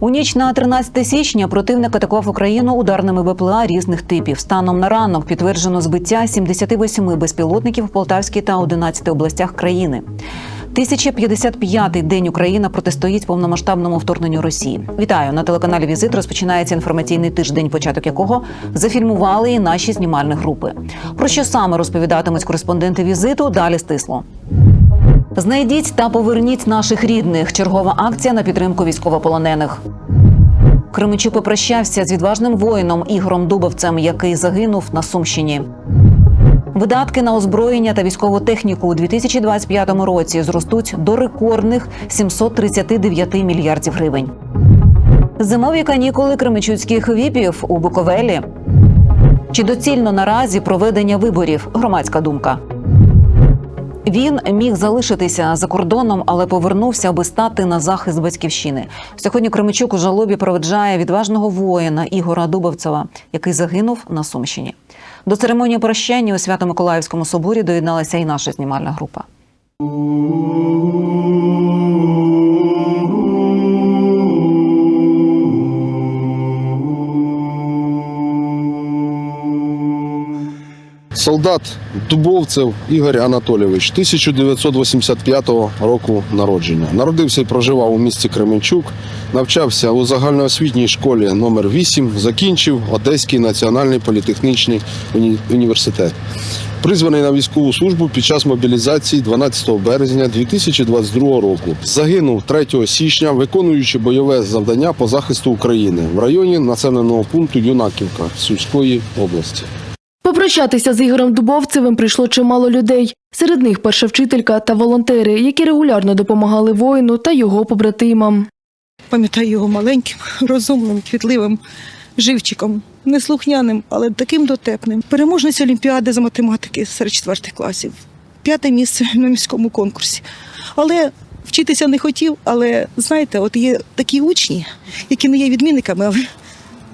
У ніч на 13 січня противник атакував Україну ударними БПЛА різних типів. Станом на ранок підтверджено збиття 78 безпілотників в Полтавській та 11 областях країни. 1055-й день Україна протистоїть повномасштабному вторгненню Росії. Вітаю на телеканалі Візит. Розпочинається інформаційний тиждень, початок якого зафільмували і наші знімальні групи. Про що саме розповідатимуть кореспонденти візиту? Далі стисло. Знайдіть та поверніть наших рідних. Чергова акція на підтримку військовополонених. Кременчук попрощався з відважним воїном Ігорем Дубовцем, який загинув на Сумщині. Видатки на озброєння та військову техніку у 2025 році зростуть до рекордних 739 мільярдів гривень. Зимові канікули кременчуцьких віпів у Буковелі. Чи доцільно наразі проведення виборів? Громадська думка. Він міг залишитися за кордоном, але повернувся, аби стати на захист батьківщини. Сьогодні Кременчук у жалобі проведжає відважного воїна Ігора Дубовцева, який загинув на Сумщині. До церемонії прощання у Свято-Миколаївському соборі доєдналася і наша знімальна група. Солдат Дубовцев Ігор Анатолійович, 1985 року народження. Народився і проживав у місті Кременчук, навчався у загальноосвітній школі номер 8 закінчив Одеський національний політехнічний уні- університет. Призваний на військову службу під час мобілізації 12 березня 2022 року. Загинув 3 січня, виконуючи бойове завдання по захисту України в районі населеного пункту Юнаківка Сумської області. Попрощатися з Ігорем Дубовцевим прийшло чимало людей. Серед них перша вчителька та волонтери, які регулярно допомагали воїну та його побратимам. Пам'ятаю його маленьким, розумним, квітливим живчиком, неслухняним, але таким дотепним. Переможниця Олімпіади з математики серед четвертих класів. П'яте місце на міському конкурсі. Але вчитися не хотів. Але знаєте, от є такі учні, які не є відмінниками, але,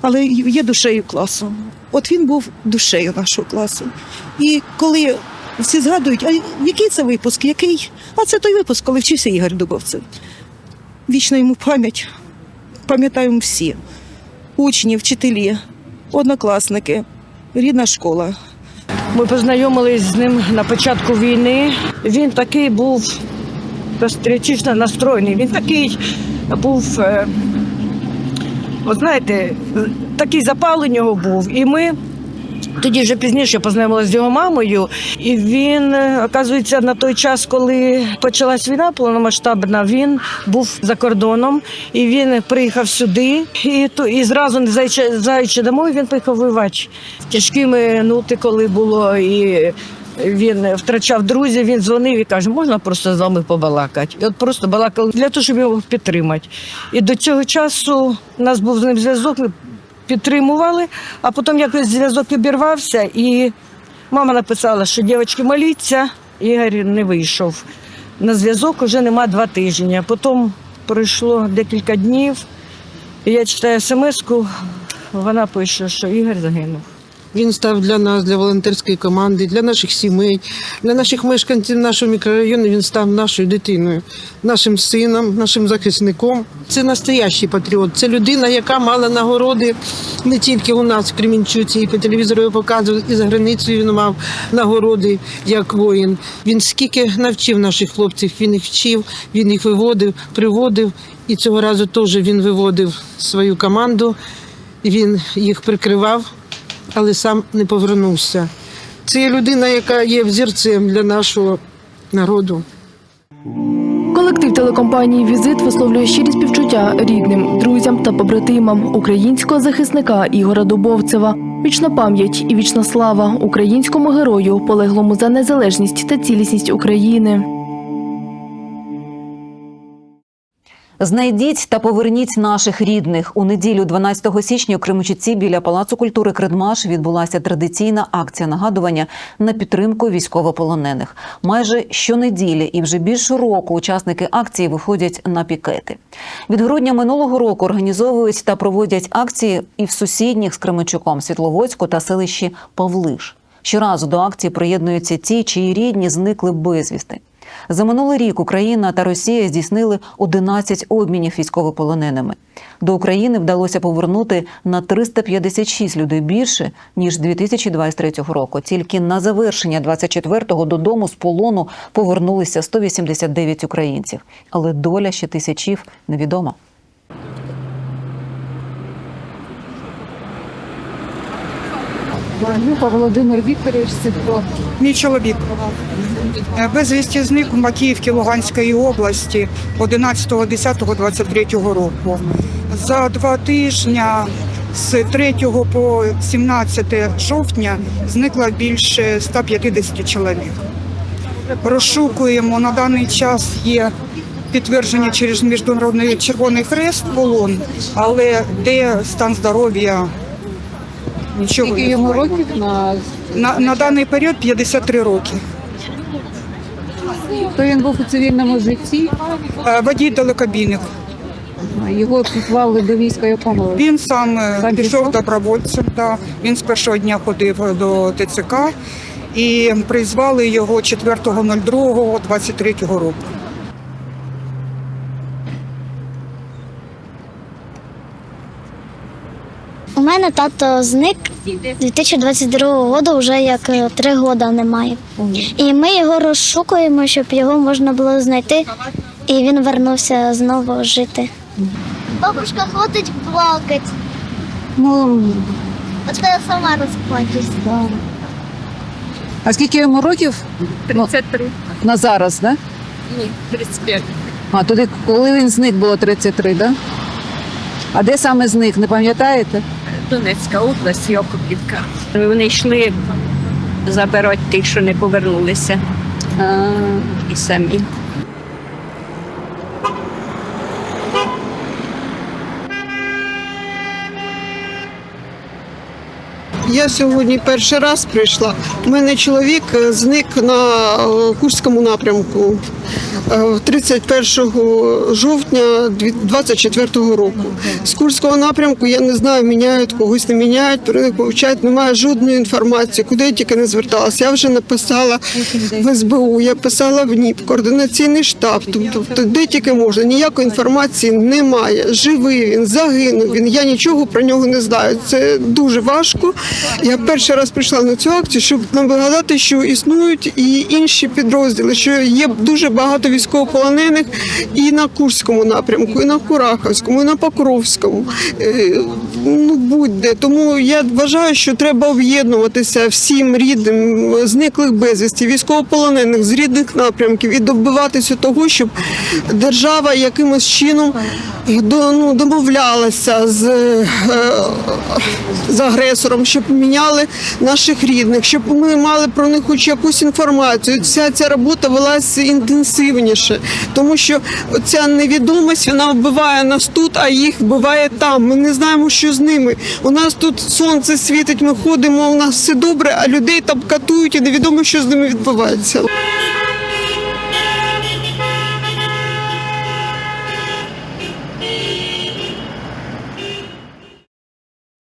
але є душею класу. От він був душею нашого класу. І коли всі згадують, а який це випуск, який? А це той випуск, коли вчився Ігор Дубовцев. Вічна йому пам'ять. Пам'ятаємо всі. Учні, вчителі, однокласники, рідна школа. Ми познайомились з ним на початку війни. Він такий був патріотично настроєний. Він такий був, е, от знаєте, такий запал у нього був. І ми тоді вже пізніше познайомилися з його мамою. І він, е, оказується, на той час, коли почалась війна повномасштабна, він був за кордоном і він приїхав сюди. І, то, і зразу, не заючи, домой, він поїхав воювати. Тяжкі минути, коли було, і він втрачав друзів, він дзвонив і каже, можна просто з вами побалакати. І от просто балакали для того, щоб його підтримати. І до цього часу у нас був з ним зв'язок, ми підтримували, а потім якось зв'язок обірвався, і мама написала, що дівчатки моліться, Ігор не вийшов. На зв'язок вже нема два тижні. Потім пройшло декілька днів, і я читаю смс-ку, вона пише, що Ігор загинув. Він став для нас, для волонтерської команди, для наших сімей, для наших мешканців нашого мікрорайону. Він став нашою дитиною, нашим сином, нашим захисником. Це настоящий патріот. Це людина, яка мала нагороди не тільки у нас в Кремінчуці, і по телевізору його показували, і за границею він мав нагороди як воїн. Він скільки навчив наших хлопців, він їх вчив, він їх виводив, приводив. І цього разу теж він виводив свою команду, він їх прикривав але сам не повернувся. Це є людина, яка є взірцем для нашого народу. Колектив телекомпанії Візит висловлює щирі співчуття рідним, друзям та побратимам українського захисника Ігора Дубовцева. Вічна пам'ять і вічна слава українському герою, полеглому за незалежність та цілісність України. Знайдіть та поверніть наших рідних. У неділю, 12 січня, у Кременчуці біля Палацу культури Кредмаш відбулася традиційна акція нагадування на підтримку військовополонених. Майже щонеділі і вже більше року учасники акції виходять на пікети. Від грудня минулого року організовують та проводять акції і в сусідніх з Кременчуком Світловодську та селищі Павлиш. Щоразу до акції приєднуються ті, чиї рідні зникли безвісти. За минулий рік Україна та Росія здійснили 11 обмінів військовополоненими. До України вдалося повернути на 356 людей більше ніж 2023 року. Тільки на завершення 24-го додому з полону повернулися 189 українців, але доля ще тисячів невідома. Володимир Вікторович Сидко. Мій чоловік Е, безвісті зник у Макіївці Луганської області 11.10.23 року. За два тижні з 3 по 17 жовтня зникло більше 150 чоловік. Розшукуємо на даний час є підтвердження через міжнародний червоний хрест полон, але де стан здоров'я нічого Скільки йому років на На, на даний період 53 роки. то він був у цивільному житті. Е, Водій далекобійник. Його призвали до війська якому Він сам е, Сам пішов пішов? добровольцем. Да. Він з першого дня ходив до ТЦК і призвали його 4.02.23 року. У мене тато зник 2022 року, вже як е, три роки немає. І ми його розшукуємо, щоб його можна було знайти, і він вернувся знову жити. Бабушка ходить плакати. ну От я сама розплачусь. а скільки йому років? 33. На зараз, да? Ні, 35. А туди, коли він зник, було 33, да? А де саме зник, не пам'ятаєте? Донецька область, Йокопівка. Вони йшли забирати тих, що не повернулися. А, І самі. Я сьогодні перший раз прийшла. У мене чоловік е, зник на е, Курському напрямку е, 31 жовтня 24 року. З Курського напрямку я не знаю, міняють когось не міняють, переповчають, немає жодної інформації, куди я тільки не зверталася. Я вже написала в СБУ, я писала в НІП, координаційний штаб. Тобто, де тільки можна, ніякої інформації немає. Живий він, загинув він. Я нічого про нього не знаю. Це дуже важко. Я перший раз прийшла на цю акцію, щоб нагадати, що існують і інші підрозділи, що є дуже багато військовополонених і на Курському напрямку, і на Курахівському, і на Покровському. Е, Ну будь-де. Тому я вважаю, що треба об'єднуватися всім рідним зниклих безвісті, військовополонених з рідних напрямків і добиватися того, щоб держава якимось чином до- ну, домовлялася з, е, з агресором, щоб міняли наших рідних, щоб ми мали про них хоч якусь інформацію. Вся ця робота велася інтенсивніше, тому що ця невідомість вона вбиває нас тут, а їх вбиває там. Ми не знаємо, що з ними. У нас тут сонце світить, ми ходимо, у нас все добре, а людей там катують і невідомо, що з ними відбувається.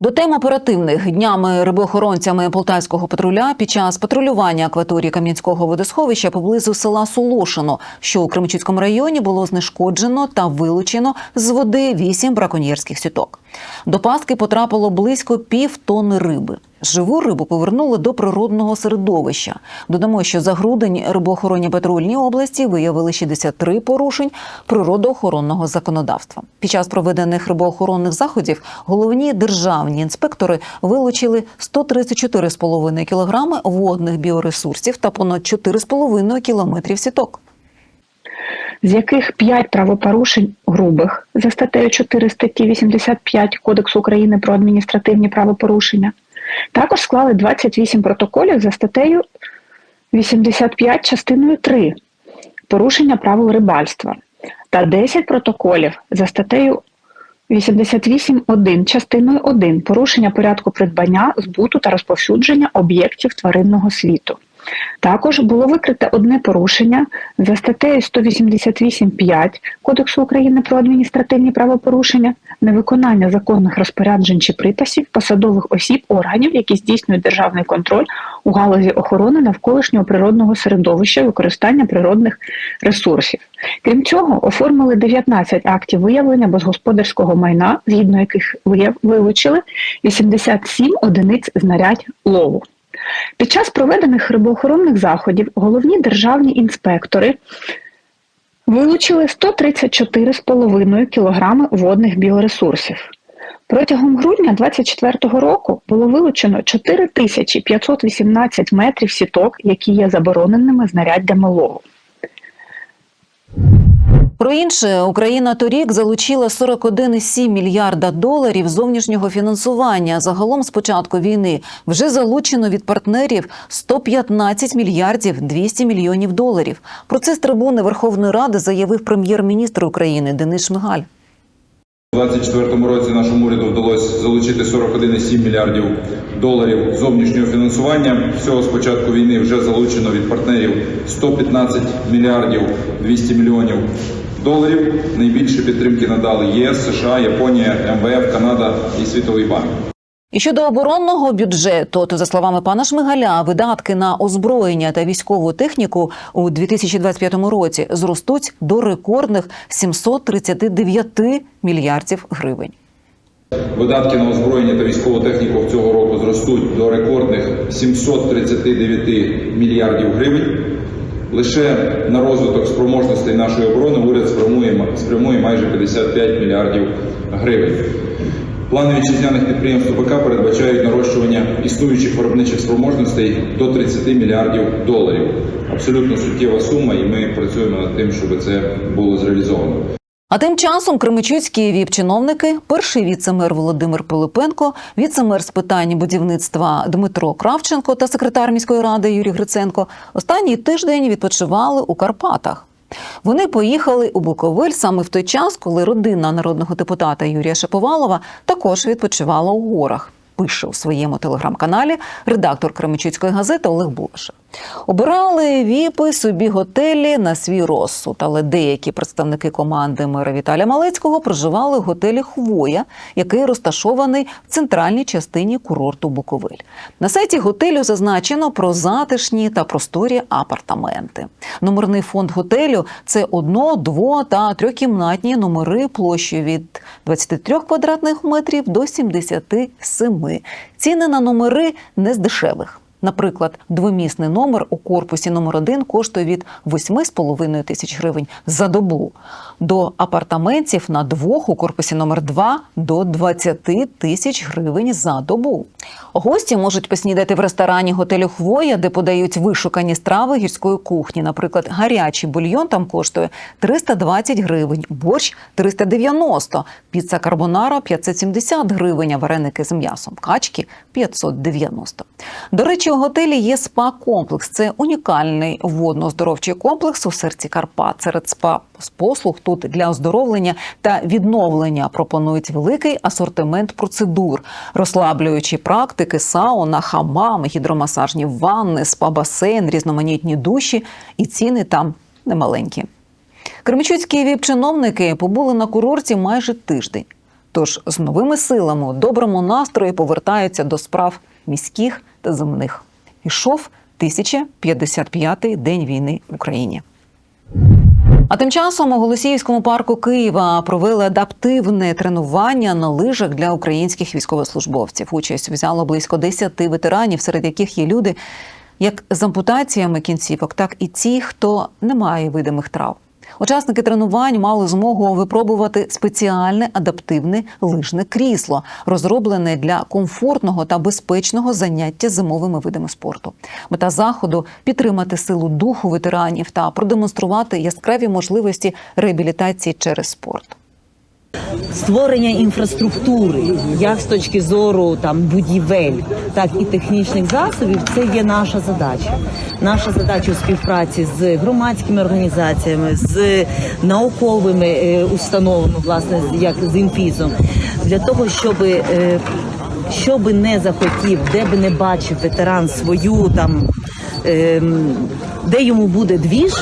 До тем оперативних днями рибоохоронцями полтавського патруля під час патрулювання акваторії Кам'янського водосховища поблизу села Солошино, що у Кременчуцькому районі було знешкоджено та вилучено з води вісім браконьєрських сіток. До пастки потрапило близько пів тонни риби. Живу рибу повернули до природного середовища. Додамо, що за грудень рибоохоронні патрульні області виявили 63 порушень природоохоронного законодавства. Під час проведених рибоохоронних заходів головні державні інспектори вилучили 134,5 кілограми водних біоресурсів та понад 4,5 кілометрів сіток. з яких 5 правопорушень грубих за статтею 4 статті 85 Кодексу України про адміністративні правопорушення. Також склали 28 протоколів за статтею 85 частиною 3 порушення правил рибальства. та 10 протоколів за статтею 88.1 частиною 1 порушення порядку придбання, збуту та розповсюдження об'єктів тваринного світу. Також було викрите одне порушення за статтею 188.5 Кодексу України про адміністративні правопорушення, невиконання законних розпоряджень чи приписів посадових осіб органів, які здійснюють державний контроль у галузі охорони навколишнього природного середовища, використання природних ресурсів. Крім цього, оформили 19 актів виявлення безгосподарського майна, згідно яких вилучили 87 одиниць знарядь лову. Під час проведених рибоохоронних заходів головні державні інспектори вилучили 134,5 кг водних біоресурсів. Протягом грудня 2024 року було вилучено 4518 метрів сіток, які є забороненими знаряддями лову. Про інше Україна торік залучила 41,7 мільярда доларів зовнішнього фінансування. Загалом з початку війни вже залучено від партнерів 115 мільярдів 200 мільйонів доларів. Про це з трибуни Верховної Ради заявив прем'єр-міністр України Денис Шмигаль. У 2024 році нашому уряду вдалося залучити 41,7 мільярдів доларів зовнішнього фінансування. Всього з початку війни вже залучено від партнерів 115 мільярдів 200 мільйонів доларів. Найбільше підтримки надали ЄС, США, Японія, МВФ, Канада і Світовий банк. І щодо оборонного бюджету, то за словами пана Шмигаля, видатки на озброєння та військову техніку у 2025 році зростуть до рекордних 739 мільярдів гривень. Видатки на озброєння та військову техніку цього року зростуть до рекордних 739 мільярдів гривень. Лише на розвиток спроможностей нашої оборони уряд спрямує, спрямує майже 55 мільярдів гривень. Плани вітчизняних підприємств ОПК передбачають нарощування існуючих виробничих спроможностей до 30 мільярдів доларів. Абсолютно суттєва сума, і ми працюємо над тим, щоб це було зреалізовано. А тим часом кремичуцькі віп-чиновники, перший віце-мер Володимир Пилипенко, віце-мер з питань будівництва Дмитро Кравченко та секретар міської ради Юрій Гриценко останній тиждень відпочивали у Карпатах. Вони поїхали у Буковель саме в той час, коли родина народного депутата Юрія Шаповалова також відпочивала у горах. Пише у своєму телеграм-каналі редактор Кременчуцької газети Олег Булашев. Обирали віпи собі готелі на свій розсуд, але деякі представники команди мера Віталія Малецького проживали в готелі Хвоя, який розташований в центральній частині курорту Буковель. На сайті готелю зазначено про затишні та просторі апартаменти. Номерний фонд готелю це одно, дво та трьохкімнатні номери площею від 23 квадратних метрів до 77. Ціни на номери не з дешевих. Наприклад, двомісний номер у корпусі номер 1 коштує від 8,5 тисяч гривень за добу до апартаментів на двох у корпусі номер 2 до 20 тисяч гривень за добу. Гості можуть поснідати в ресторані готелю Хвоя, де подають вишукані страви гірської кухні. Наприклад, гарячий бульйон там коштує 320 гривень, борщ 390, піца карбонара 570 гривень, а вареники з м'ясом качки 590. До речі, готелі є спа-комплекс. Це унікальний водно-оздоровчий комплекс у серці Карпат. Серед спа послуг тут для оздоровлення та відновлення пропонують великий асортимент процедур, розслаблюючі практики, сауна, хамам, гідромасажні ванни, спа-басейн, різноманітні душі, і ціни там немаленькі. Кремчуцькі віп-чиновники побули на курорті майже тиждень. Тож з новими силами у доброму настрої повертаються до справ міських та земних. Ішов 1055-й день війни в Україні. А тим часом у Голосіївському парку Києва провели адаптивне тренування на лижах для українських військовослужбовців. Участь взяло близько 10 ветеранів, серед яких є люди як з ампутаціями кінцівок, так і ті, хто не має видимих травм. Учасники тренувань мали змогу випробувати спеціальне адаптивне лижне крісло, розроблене для комфортного та безпечного заняття зимовими видами спорту. Мета заходу підтримати силу духу ветеранів та продемонструвати яскраві можливості реабілітації через спорт. Створення інфраструктури, як з точки зору там будівель, так і технічних засобів, це є наша задача. Наша задача у співпраці з громадськими організаціями, з науковими е, установами, власне, як з інфізом, для того, щоб е, що би не захотів, де би не бачив ветеран свою там, ем, де йому буде двіж,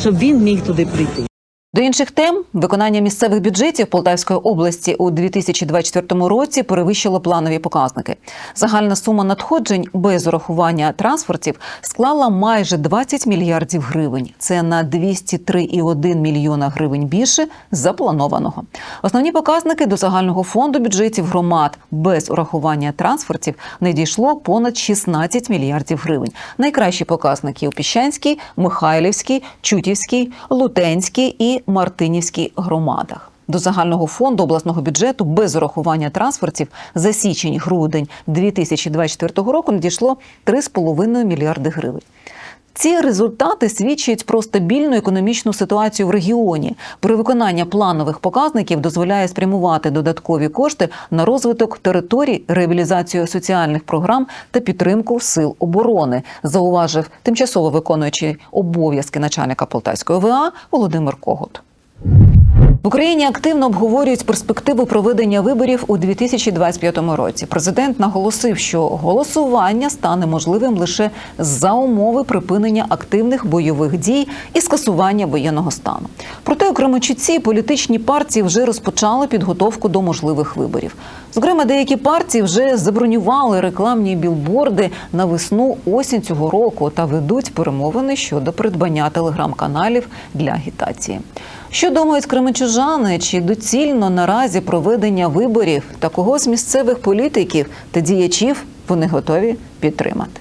щоб він міг туди прийти. До інших тем виконання місцевих бюджетів Полтавської області у 2024 році перевищило планові показники. Загальна сума надходжень без урахування трансфертів склала майже 20 мільярдів гривень. Це на 203,1 мільйона гривень більше запланованого. Основні показники до загального фонду бюджетів громад без урахування трансфертів не дійшло понад 16 мільярдів гривень. Найкращі показники у Піщанській, Михайлівській, Чутівській, Лутенській і Мартинівській громадах. До загального фонду обласного бюджету без урахування трансфертів за січень-грудень 2024 року надійшло 3,5 мільярди гривень. Ці результати свідчать про стабільну економічну ситуацію в регіоні. Перевиконання планових показників дозволяє спрямувати додаткові кошти на розвиток територій, реабілізацію соціальних програм та підтримку сил оборони, зауважив тимчасово виконуючий обов'язки начальника Полтавської ОВА Володимир Когут. В Україні активно обговорюють перспективу проведення виборів у 2025 році. Президент наголосив, що голосування стане можливим лише за умови припинення активних бойових дій і скасування воєнного стану. Проте у Кременчуці політичні партії вже розпочали підготовку до можливих виборів. Зокрема, деякі партії вже забронювали рекламні білборди на весну осінь цього року та ведуть перемовини щодо придбання телеграм-каналів для агітації. Що думають кременчужани? Чи доцільно наразі проведення виборів та кого з місцевих політиків та діячів вони готові підтримати?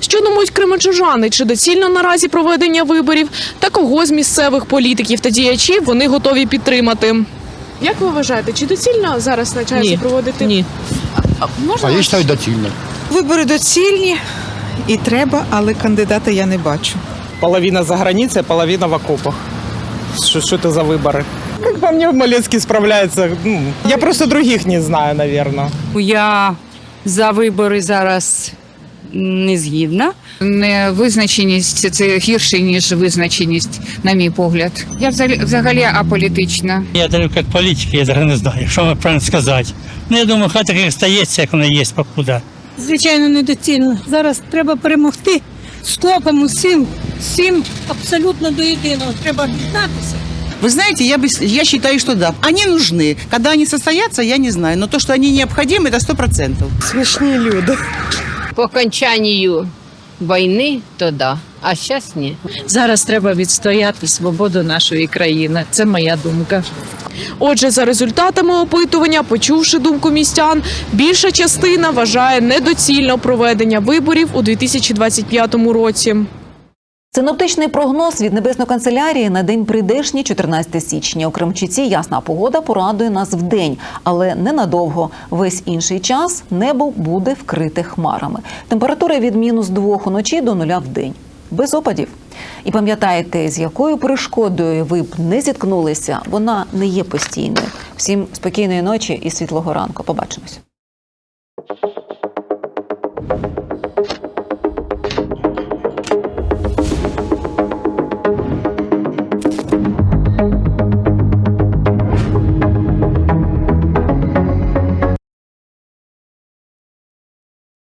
Що думають кременчужани? Чи доцільно наразі проведення виборів та кого з місцевих політиків та діячів вони готові підтримати? Як ви вважаєте, чи доцільно зараз на часі проводити? Ні. Можна А я вважаю доцільно. Вибори доцільні і треба, але кандидата я не бачу. Половина за границей, половина в окопах. Что, что это за выборы? Как по мне, Малецкий справляется. Ну, я просто других не знаю, наверное. Я за вибори зараз не згідна. Невизначеність це гірше, ніж визначеність, на мій погляд. Я взагалі, взагалі аполітична. Я далеко як політик, я зараз не знаю, що вам правильно сказати. Ну, я думаю, хай таке стається, як воно є, покуда. Звичайно, недоцільно. Зараз треба перемогти скопом усім, всім абсолютно до єдиного. Треба об'єднатися. Вы знаете, я, бы, я считаю, что да. Они нужны. Когда они состоятся, я не знаю. Но то, что они необходимы, это сто процентов. Смішні люди. По окончанню війни, то да, а зараз ні. Зараз треба відстояти свободу нашої країни. Це моя думка. Отже, за результатами опитування, почувши думку містян, більша частина вважає недоцільно проведення виборів у 2025 році. Синоптичний прогноз від небесної канцелярії на день прийдешній 14 січня. У Кремчуці ясна погода порадує нас в день, але ненадовго. Весь інший час небо буде вкрите хмарами. Температура від мінус двох уночі до нуля в день. Без опадів. І пам'ятаєте, з якою перешкодою ви б не зіткнулися, вона не є постійною. Всім спокійної ночі і світлого ранку. Побачимось.